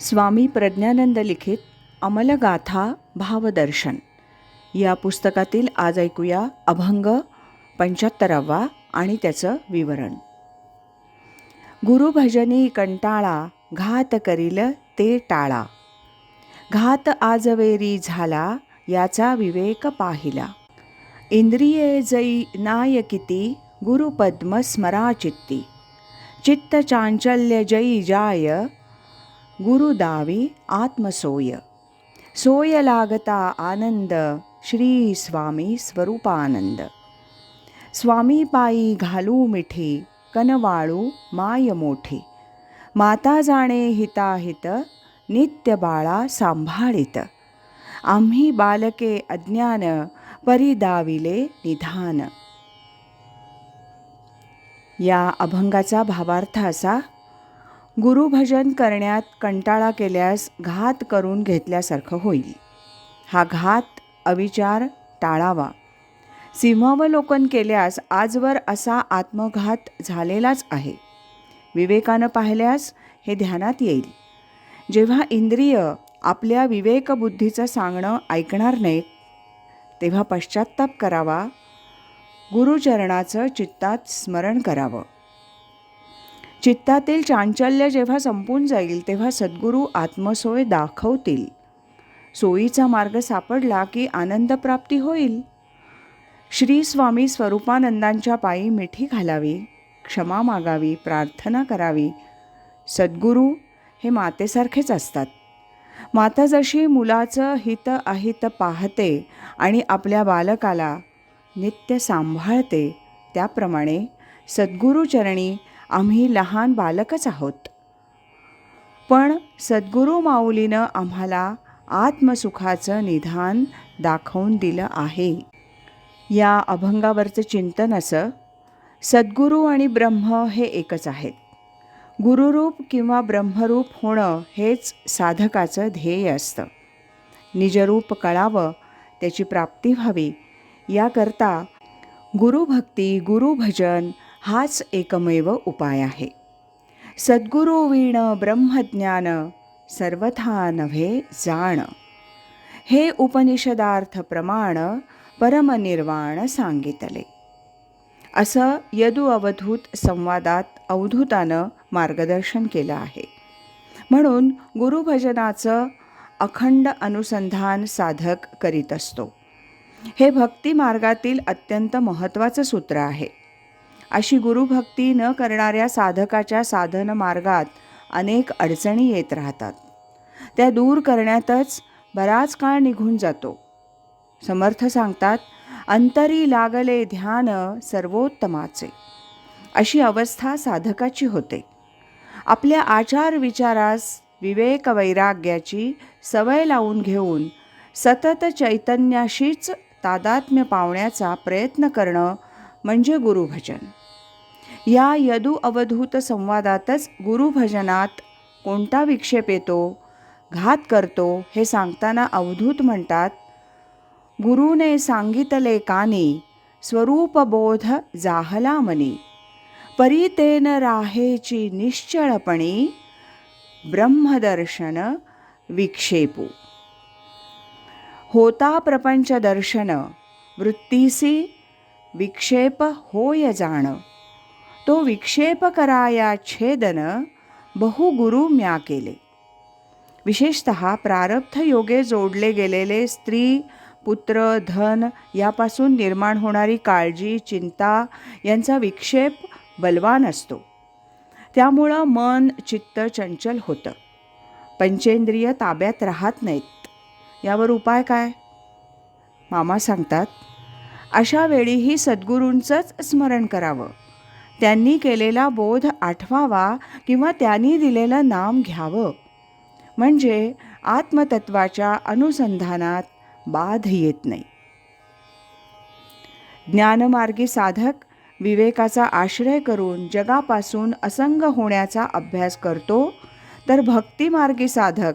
स्वामी प्रज्ञानंद लिखित अमलगाथा भावदर्शन. या पुस्तकातील आज ऐकूया अभंग पंच्याहत्तरावा आणि त्याचं विवरण. गुरुभजनी कंटाळा घात करील ते टाळा. घात आजवेरी झाला याचा विवेक पाहिला. इंद्रिये जई नायकिती गुरुपद्म स्मराचित्ती. चित्त चांचल्य जयी जाय गुरुदावी आत्मसोय सोयलागता आनंद श्री स्वामी स्वरूपानंद स्वामी पायी घालू मिठी कनवाळू माय मोठी माता जाणे हिताहित नित्य बाळा सांभाळित आम्ही बालके अज्ञान परिदाविले निधान या अभंगाचा भावार्थ असा गुरुभजन करण्यात कंटाळा केल्यास घात करून घेतल्यासारखं होईल. हा घात अविचार टाळावा. सिंहावलोकन केल्यास आजवर असा आत्मघात झालेलाच आहे. विवेकानं पाहिल्यास हे ध्यानात येईल. जेव्हा इंद्रिय आपल्या विवेकबुद्धीचं सांगणं ऐकणार नाहीत तेव्हा पश्चात्ताप करावा. गुरुचरणाचं चित्तात स्मरण करावं. चित्तातील चांचल्य जेव्हा संपून जाईल तेव्हा सद्गुरू आत्मसोय दाखवतील. सोयीचा मार्ग सापडला की आनंदप्राप्ती होईल. श्री स्वामी स्वरूपानंदांच्या पायी मिठी घालावी क्षमा मागावी प्रार्थना करावी. सद्गुरू हे मातेसारखेच असतात. माता जशी मुलाचं हित अहित पाहते आणि आपल्या बालकाला नित्य सांभाळते त्याप्रमाणे सद्गुरूचरणी आम्ही लहान बालकच आहोत. पण सद्गुरू माऊलीनं आम्हाला आत्मसुखाचं निधान दाखवून दिलं आहे. या अभंगावरचं चिंतन असं सद्गुरू आणि ब्रह्म हे एकच आहेत. गुरुरूप किंवा ब्रह्मरूप होणं हेच साधकाचं ध्येय असतं. निजरूप कळावं त्याची प्राप्ती व्हावी याकरता गुरुभक्ती गुरुभजन हाच एकमेव उपाय आहे. सद्गुरू वीण ब्रह्मज्ञान सर्वथा नव्हे जाण. हे उपनिषदार्थ प्रमाण परमनिर्वाण सांगितले. असं यदु अवधूत संवादात अवधूतानं मार्गदर्शन केलं आहे. म्हणून गुरुभजनाचं अखंड अनुसंधान साधक करीत असतो. हे भक्ती मार्गातील अत्यंत महत्त्वाचं सूत्र आहे. अशी गुरुभक्ती न करणाऱ्या साधकाच्या साधन मार्गात अनेक अडचणी येत राहतात. त्या दूर करण्यातच बराच काळ निघून जातो. समर्थ सांगतात अंतरी लागले ध्यान सर्वोत्तमाचे. अशी अवस्था साधकाची होते. आपल्या आचार विचारास विवेक वैराग्याची सवय लावून घेऊन सतत चैतन्याशीच तादात्म्य पावण्याचा प्रयत्न करणं म्हणजे गुरुभजन. या यदु अवधूत संवादातच गुरुभजनात कोणता विक्षेप येतो घात करतो हे सांगताना अवधूत म्हणतात गुरुने सांगितले कानी स्वरूपबोध जाहला मनी. परीतेन राहेची निश्चळपणी ब्रह्मदर्शन विक्षेपू. होता प्रपंच दर्शन वृत्तीसी विक्षेप होय जाण। तो विक्षेप कराया छेदन बहुगुरु म्या केले। विशेषत प्रारब्ध योगे जोडले गेलेले स्त्री पुत्र धन यापासून निर्माण होणारी काळजी चिंता यांचा विक्षेप बलवान असतो। त्यामुळं मन चित्त चंचल होतं। पंचेंद्रिय ताब्यात राहत नाहीत। यावर उपाय काय? मामा सांगतात अशा वेळीही सद्गुरूंचंच स्मरण करावं. त्यांनी केलेला बोध आठवावा किंवा त्यांनी दिलेलं नाम घ्यावं. म्हणजे आत्मतत्वाच्या अनुसंधानात बाध येत नाही. ज्ञानमार्गी साधक विवेकाचा आश्रय करून जगापासून असंग होण्याचा अभ्यास करतो तर भक्तिमार्गी साधक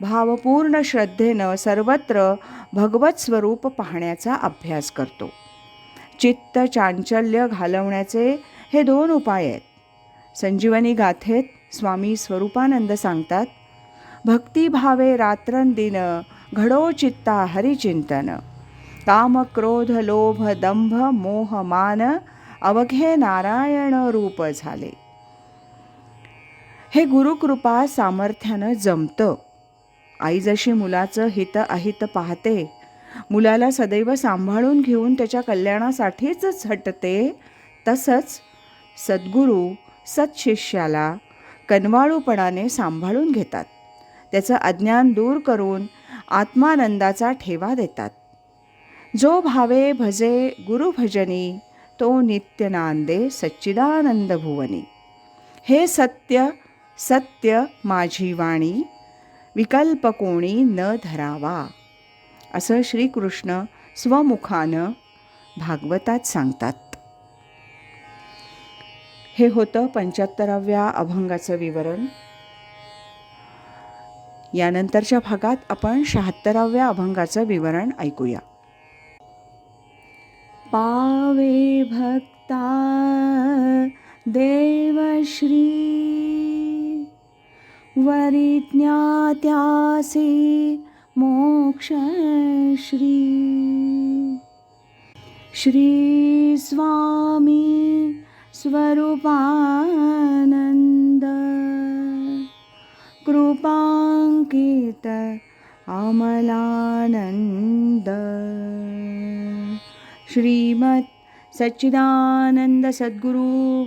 भावपूर्ण श्रद्धेनं सर्वत्र भगवत स्वरूप पाहण्याचा अभ्यास करतो. चित्त चांचल्य घालवण्याचे हे दोन उपाय आहेत. संजीवनी गाथेत स्वामी स्वरूपानंद सांगतात भक्तिभावे रात्रंदिन घडो चित्ता हरिचिंतन. काम क्रोध लोभ दंभ मोह मान अवघे नारायण रूप झाले. हे गुरुकृपा सामर्थ्यानं जमतं. आई जशी मुलाचं हित अहित पाहते मुलाला सदैव सांभाळून घेऊन त्याच्या कल्याणासाठीच झटते तसंच सद्गुरू सत्शिष्याला कनवाळूपणाने सांभाळून घेतात. त्याचं अज्ञान दूर करून आत्मानंदाचा ठेवा देतात. जो भावे भजे गुरुभजनी तो नित्यनांदे सच्चिदानंद भुवनी हे सत्य सत्य माझी वाणी विकल्प कोणी न धरावा. असं श्रीकृष्ण स्वमुखानं भागवतात सांगतात. हे होतं पंच्याहत्तराव्या अभंगाचं विवरण. यानंतरच्या भागात आपण शहात्तराव्या अभंगाचं विवरण ऐकूया. पावे भक्ता देवश्री वरिज्ञात्यासे मोक्षश्री। श्री स्वामी स्वरूपानन्द। कृपाङ्कित अमलानन्द। श्रीमत् सच्चिदानंद सद्गुरु